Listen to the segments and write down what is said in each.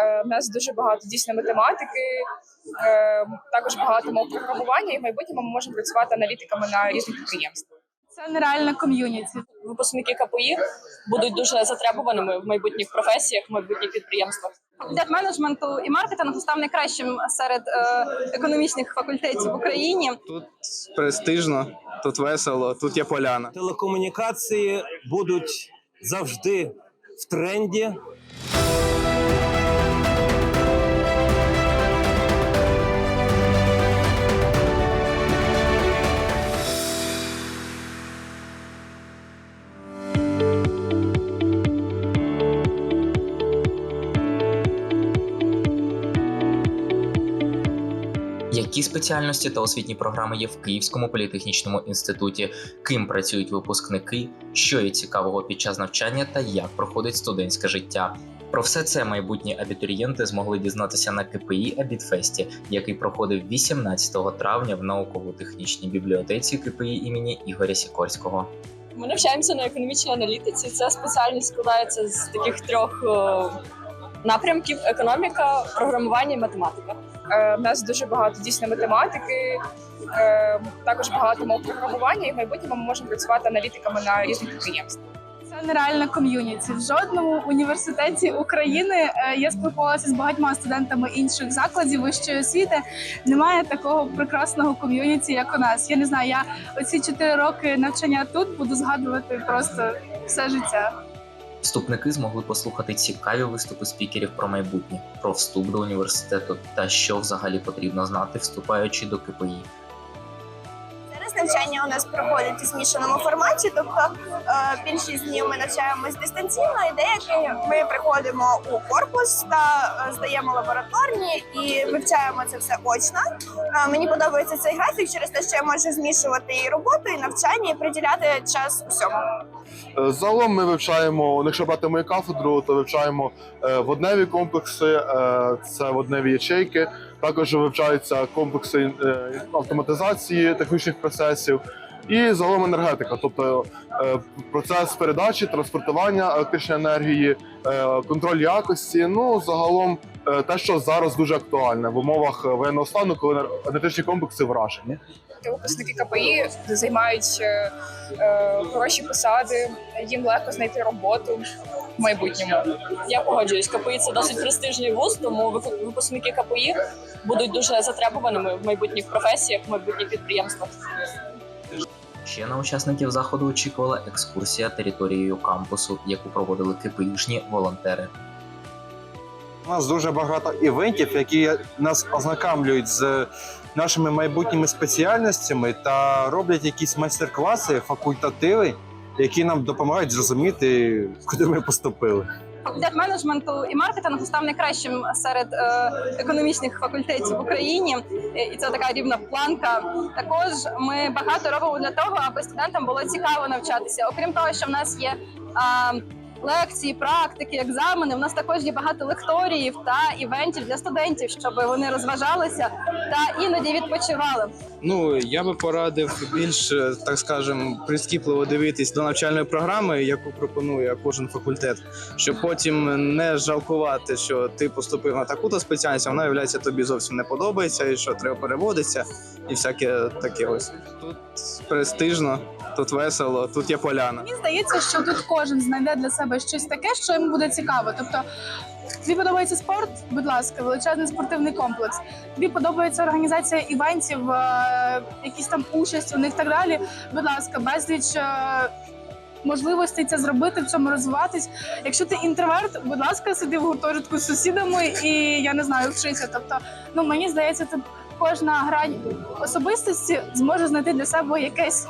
Е, У нас дуже багато дійсно математики, е, також багато мов програмування, і в майбутньому ми можемо працювати аналітиками на різних підприємствах. Це нереальне ком'юніті. випускники КПІ будуть дуже затребуваними в майбутніх професіях, в майбутніх підприємствах. Факультет менеджменту і маркетингу став найкращим серед е, економічних факультетів в Україні. Тут престижно, тут весело, тут є поляна. Телекомунікації будуть завжди в тренді. Які спеціальності та освітні програми є в Київському політехнічному інституті, ким працюють випускники, що є цікавого під час навчання та як проходить студентське життя. Про все це майбутні абітурієнти змогли дізнатися на КПІ Абітфесті, який проходив 18 травня в науково-технічній бібліотеці КПІ імені Ігоря Сікорського. Ми навчаємося на економічній аналітиці. Ця спеціальність складається з таких трьох напрямків: економіка, програмування і математика. Е, У нас дуже багато дійсно математики, е, також багато мов програмування, і в майбутньому ми можемо працювати аналітиками на різних підприємствах. Це нереальне ком'юніті. В жодному університеті України е, я спілкувалася з багатьма студентами інших закладів вищої освіти. Немає такого прекрасного ком'юніті, як у нас. Я не знаю, я оці чотири роки навчання тут буду згадувати просто все життя. Вступники змогли послухати цікаві виступи спікерів про майбутнє, про вступ до університету та що взагалі потрібно знати, вступаючи до КПІ. Навчання у нас проходить у змішаному форматі, тобто е, більшість днів ми навчаємось дистанційно, і деякі ми приходимо у корпус та е, здаємо лабораторні і вивчаємо це все очно. Е, мені подобається цей графік через те, що я можу змішувати і роботу, і навчання, і приділяти час усьому. Загалом ми вивчаємо, якщо брати мою кафедру, то вивчаємо водневі комплекси, це водневі ячейки. Також вивчаються комплекси е, автоматизації технічних процесів і загалом енергетика, тобто е, процес передачі, транспортування електричної енергії, е, контроль якості. Ну загалом те, що зараз дуже актуальне в умовах воєнного стану, коли енергетичні комплекси вражені. Випускники КПІ займають хороші посади, їм легко знайти роботу в майбутньому. Я погоджуюсь, КПІ це досить престижний вуз, тому випускники КПІ будуть дуже затребуваними в майбутніх професіях, в майбутніх підприємствах. Ще на учасників заходу очікувала екскурсія територією кампусу, яку проводили КПІшні волонтери. У нас дуже багато івентів, які нас ознакомлюють з нашими майбутніми спеціальностями та роблять якісь майстер-класи, факультативи, які нам допомагають зрозуміти, куди ми поступили. Факультет менеджменту і маркетингу став найкращим серед е, економічних факультетів в Україні, Е, і це така рівна планка. Також ми багато робимо для того, аби студентам було цікаво навчатися. Окрім того, що в нас є а, лекції, практики, екзамени. У нас також є багато лекторіїв та івентів для студентів, щоб вони розважалися та іноді відпочивали. Ну я би порадив більш, е, так скажем, прискіпливо дивитись до навчальної програми, яку пропонує кожен факультет, щоб потім не жалкувати, що ти поступив на таку-то спеціальність, вона виявляється тобі зовсім не подобається, і що треба переводитися, і всяке таке ось. Тут престижно, тут весело, тут є поляна. Мені здається, що тут кожен знайде для себе щось таке, що йому буде цікаво. Тобто, тобі подобається спорт, будь ласка, величезний спортивний комплекс. Тобі подобається організація івентів, е, якісь там участь у них так далі. Будь ласка, безліч. е, Можливостей це зробити, в цьому розвиватись. Якщо ти інтроверт, будь ласка, сиди в гуртожитку з сусідами і я не знаю, вчися. Тобто, ну мені здається, тут кожна грань особистості зможе знайти для себе якесь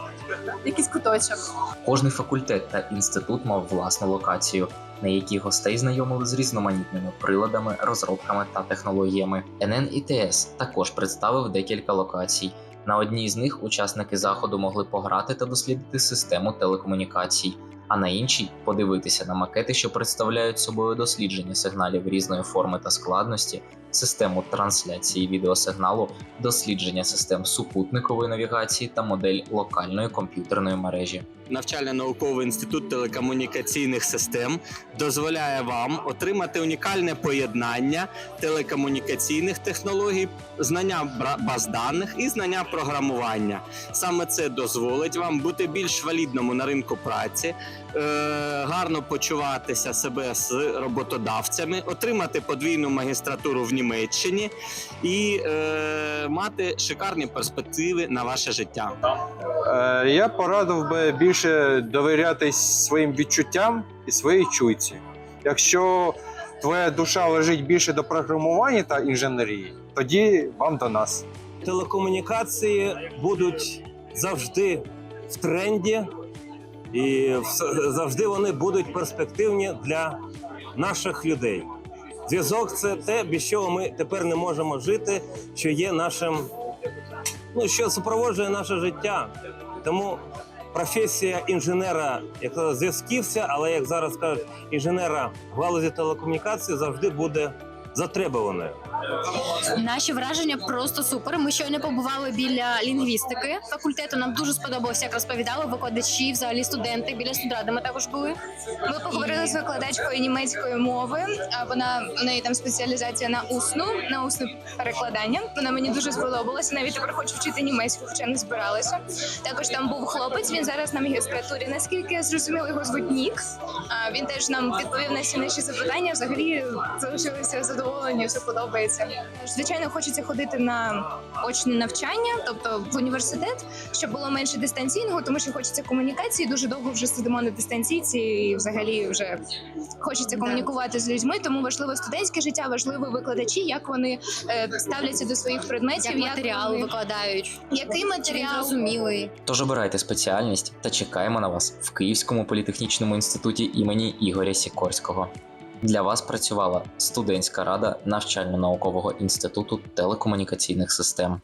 якийсь куточок. Кожний факультет та інститут мав власну локацію, на якій гостей знайомили з різноманітними приладами, розробками та технологіями. ННІТС також представив декілька локацій. На одній з них учасники заходу могли пограти та дослідити систему телекомунікацій. а на іншій подивитися на макети, що представляють собою дослідження сигналів різної форми та складності, систему трансляції відеосигналу, дослідження систем супутникової навігації та модель локальної комп'ютерної мережі. Навчально-науковий інститут телекомунікаційних систем дозволяє вам отримати унікальне поєднання телекомунікаційних технологій, знання баз даних і знання програмування. Саме це дозволить вам бути більш валідному на ринку праці, гарно почуватися себе з роботодавцями, отримати подвійну магістратуру в Німеччині і е, мати шикарні перспективи на ваше життя. Е, Я порадив би більше довірятись своїм відчуттям і своїй чуйці. Якщо твоя душа лежить більше до програмування та інженерії, тоді вам до нас. Телекомунікації будуть завжди в тренді, і завжди вони будуть перспективні для наших людей. Зв'язок це те, без чого ми тепер не можемо жити, що є нашим, ну що супроводжує наше життя. Тому професія інженера, як зв'язківця, але як зараз кажуть, інженера в галузі телекомунікації завжди буде затребуваною. Наші враження просто супер. Ми щойно побували біля лінгвістики факультету. Нам дуже сподобалося, як розповідали викладачі, взагалі студенти. Біля студради ми також були. Ми поговорили з викладачкою німецької мови. Вона у неї там спеціалізація на усну, на усне перекладання. Вона мені дуже сподобалася. Навіть тепер хочу вчити німецьку, хоча не збиралася. Також там був хлопець. Він зараз на магістратурі. Наскільки я зрозуміла, його звуть Нік. Він теж нам відповів на всі наші запитання. Взагалі залишилися задоволені, все подобається. Звичайно, хочеться ходити на очне навчання, тобто в університет, щоб було менше дистанційного, тому що хочеться комунікації. Дуже довго вже сидимо на дистанційці, і взагалі вже хочеться комунікувати з людьми. Тому важливо студентське життя, важливо викладачі, як вони е, ставляться до своїх предметів, Як матеріал вони- викладають, який матеріал зрозумілий. Тож обирайте спеціальність та чекаємо на вас в Київському політехнічному інституті імені Ігоря Сікорського. Для вас працювала студентська рада навчально-наукового інституту телекомунікаційних систем.